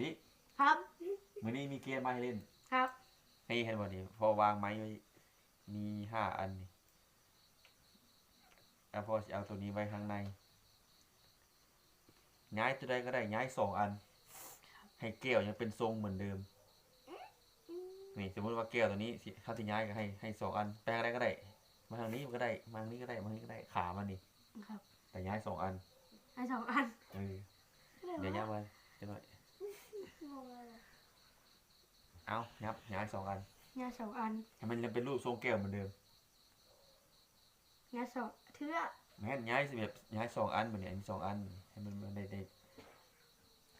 สิครับ มื้อนี้มีเกมมาให้เล่นครับ ให้เห็นบ่นี่พอวางไม้ไว้มีห้าอันนี่อะพอสิเอาตัวนี้ไว้ข้างในย้ายตัวใดก็ได้ย้ายสองอัน ให้แก้วยังเป็นทรงเหมือนเดิมนี่สมมติว่าแก้วตัวนี้สิถ้าที่ย้ายก็ให้ให้สองอันแปลงอะไรก็ได้ มาทางนี้มันก็ได้มาทางนี้ก็ได้มาทางนี้ก็ได้ขามันนี่ครับ แต่ย้ายสองอันให้สองอันเออเดี๋ยวย้ายมาเดี๋ยวหน่อย เอายับย้ายสองอันงานสองอันให้มันยังเป็นรูปทรงแก้วเหมือนเดิมงานสองเทื่อแม่นย้ายสิแบบย้ายสองอันแบบนี้อันนี้สองอัน ให้มันมันได้ได้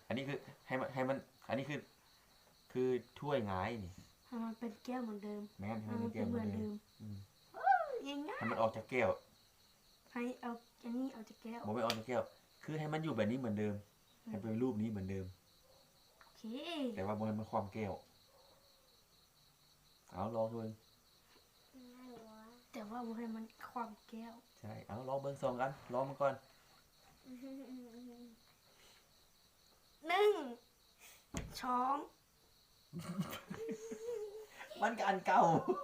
อันนี้คือให้มันให้มัน อันนี้คือ คือถ้วยหงายนี่ให้มันเป็นแก้วเหมือนเดิม แม่นให้ให้มันมัเป็นนเป็แก้นวเหเหมืมืออนนเดิเดิมมอืมยังไงให้มันออกจากแก้วให้เอาอันนี้เอาจากแก้วผมไม่ออกจากแก้ว คือให้มันอยู่แบบนี้เหมือนเดิม ให้เป็นรูปนี้เหมือนเดิมโอเคแต่ว่ามันมันความแก้ว เอาลองดูเองแต่ว่าบ่ให้มันความแก้ว ใช่ เอาลองเบิ้งสองกันลองมันก่อนหนึ่งช้อง มันก็อันเก่า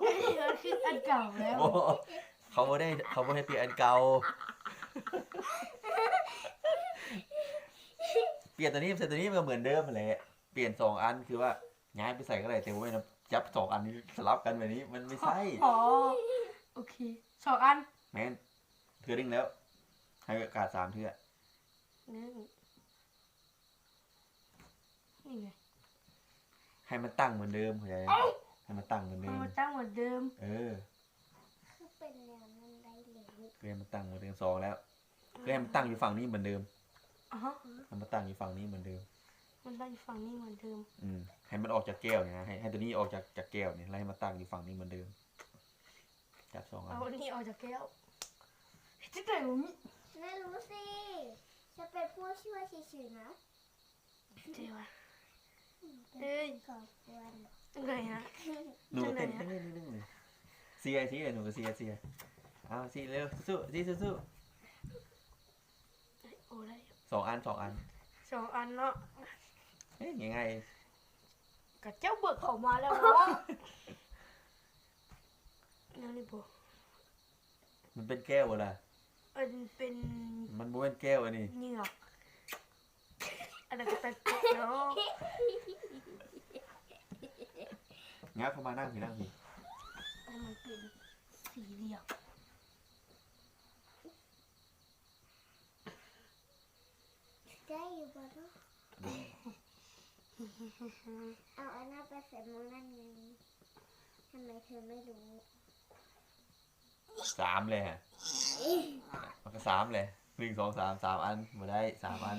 อันนี้ก็คืออันเก่าแล้วโอ้เขาไม่ได้เขาไม่ให้เปลี่ยนอันเก่า เปลี่ยนตัวนี้ใส่ตัวนี้มันก็เหมือนเดิมแหละเปลี่ยนสองอันคือว่าย้ายไปใส่ก็ได้แต่ว่าไม่นะ จับสองอันนี้สลับกันแบบนี้มันไม่ใช่อ๋อโอเคสองอันแม่นเทือดึงแล้ว ให้โอกาสสามเทือหนึ่งนี่ไงให้มันตั้งเหมือนเดิมเข้าใจไหมให้มันตั้งเหมือนเดิเอามมาตั้งเหมือนเดิม เออคือเป็นแนวนั้นได้เลยคือให้มันตั้งเหมือนเดิมสองแล้วคือให้มันตั้งอยู่ฝั่งนี้เหมือนเดิมอ๋อฮะให้มันตั้งอยู่ฝั่งนี้เหมือนเดิม มันตั้งอยู่ฝั่งนี้เหมือนเดิมอืมให้มันออกจากแก้วเนี่ยนะให้ให้ตัวนี้ออกจากจากแก้วเนี่ยแล้วให้มันตั้งอยู่ฝั่งนี้เหมือนเดิม จับสองอันเอาอันนี้ออกจากแก้วจะไหนวะมิไม่รู้สิ จะเป็นผู้ช่วยเฉยๆนะเดี๋ยวอะเอ้ยขอบคุณตรงไหนฮะหนูเต้นจังไหนเต้อะนเต้นเต้นเลยเสียเสียหนูก็เสียเสียเอาสิเร็วสู้สิสู้สู้โอ้ได้สองอันสองอันสองอันเนาะ เฮ้ยยังไงกับเจ้าเบิกเขามาแล้วเนาะนั่นนี่โบมันเป็นแก้วอะไรมันเป็นมันบ่เป็นแก้วอันนี้เหงือกอันนั้นก็เป็นเกาะเนาะงับเข้ามานั่งสินั่งสิให้มันเป็นสี่เหลี่ยมได้อยู่บ่เนาะ เอาอันนั้นไปใส่มือนั่นไงทำไมเธอไม่รู้สามเลยฮะมันก็สามเลยหนึ่งสองสามสามอันมาได้สามอัน